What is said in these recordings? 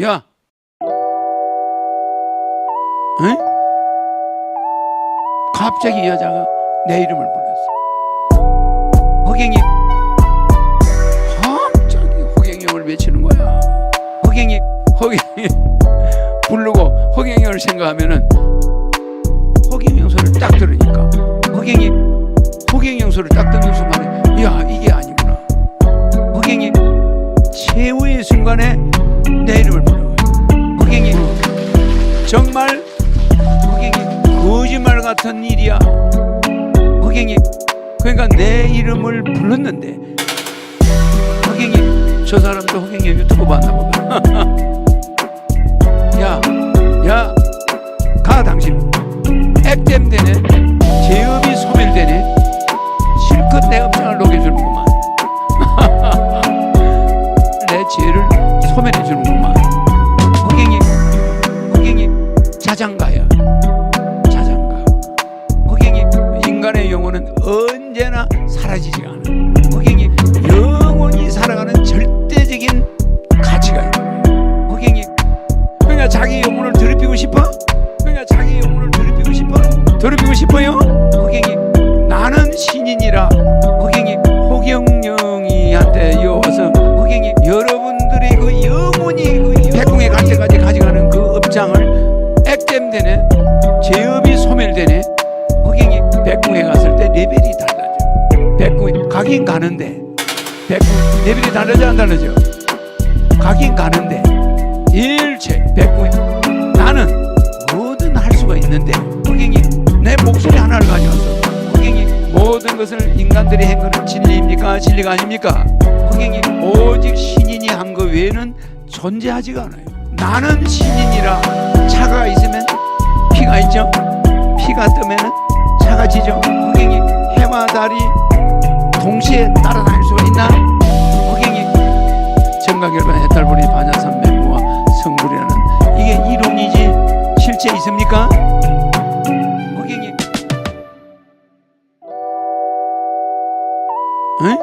야, 응? 갑자기 이 여자가 내 이름을 불렀어. 허경이 갑자기 허경영을 외치는 거야. 허경이 허경이 부르고 허경영을 생각하면은 허경영 소리를 딱 들으니까 허경이 허경영 소리를 딱 듣는 순간에 야 이게 아니구나. 허경이 최후의 순간에 정말 허경이 거짓말 같은 일이야. 허경이 그러니까 내 이름을 불렀는데 허경이 저 사람도 허경이 유튜브 봤나 보다. 자장가야. 자장가. 허경이 인간의 영혼은 언제나 사라지지가 않아. 허경이 영원히 살아가는 절대적인 가치가 있는 거야. 허경이 그러니까 자기 영혼을 더럽히고 싶어? 그러니까 자기 영혼을 더럽히고 싶어? 더럽히고 싶어요? 허경이 나는 신인이라 백궁에 가긴 가는데. 백궁 레벨이 다르지 안 다르죠? 가긴 가는데. 일체 백구이 나는 뭐든 할 수가 있는데 허경이 내 목소리 하나를 가져왔어 허경이 모든 것을 인간들이 한 것은 진리입니까? 진리가 아닙니까? 허경이 오직 신인이 한 것 외에는 존재하지가 않아요. 나는 신인이라 차가 있으면 피가 있죠? 피가 뜨면은 차가 지죠? 허경이 해와 달이 동시에 따라다닐 수가 있나 허경이 정각열반 해탈불이 반야산 맹무와 성불이라는 이게 이론이지 실제 있습니까? 허경이 응?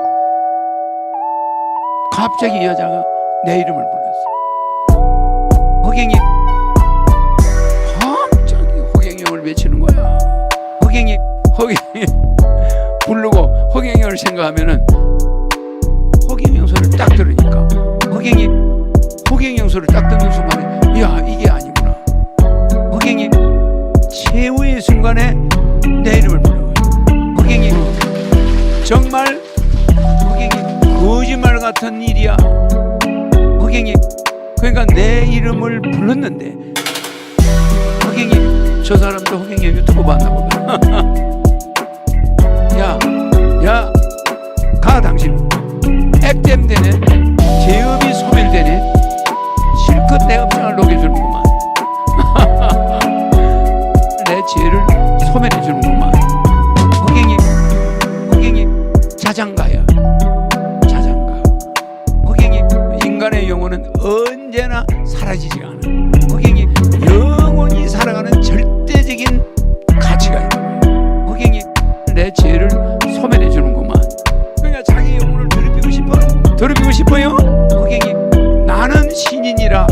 갑자기 이 여자가 내 이름을 불렀 허경영을 생각하면은 허경영 소리를 딱 들으니까 허경이 허경영 소리를 딱 듣는 순간에 야 이게 아니구나. 허경이 최후의 순간에 내 이름을 거야 허경이 정말 허경이 거짓말 같은 일이야. 허경이 그러니까 내 이름을 불렀는데 허경이 저 사람도 허경이 유튜브 봤나 보다 언제나 사라지지가 않아. 허경이 영원히 살아가는 절대적인 가치가 있는 거야. 허경이 내 죄를 소멸해 주는구만. 그러니까 자기 영혼을 더럽히고 싶어? 더럽히고 싶어요? 허경이 나는 신인이라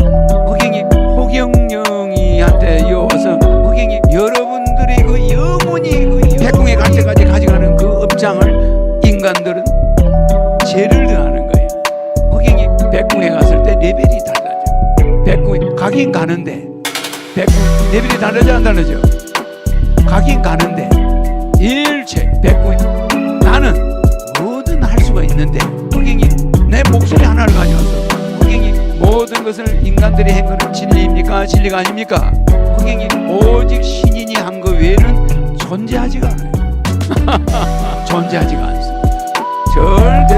허경이 호경영이한테 여와서 백궁에 가긴 가는데. 백궁 레벨이 다르지 안 다르죠? 가긴 가는데. 일체 백구이 나는 뭐든 할 수가 있는데. 허경이 내 목소리 하나를 가져왔어. 허경이 모든 것을 인간들이 한 것은 진리입니까? 진리가 아닙니까? 허경이 오직 신인이 한것 외에는 존재하지가 않아요. 존재하지가 않습니다. 절대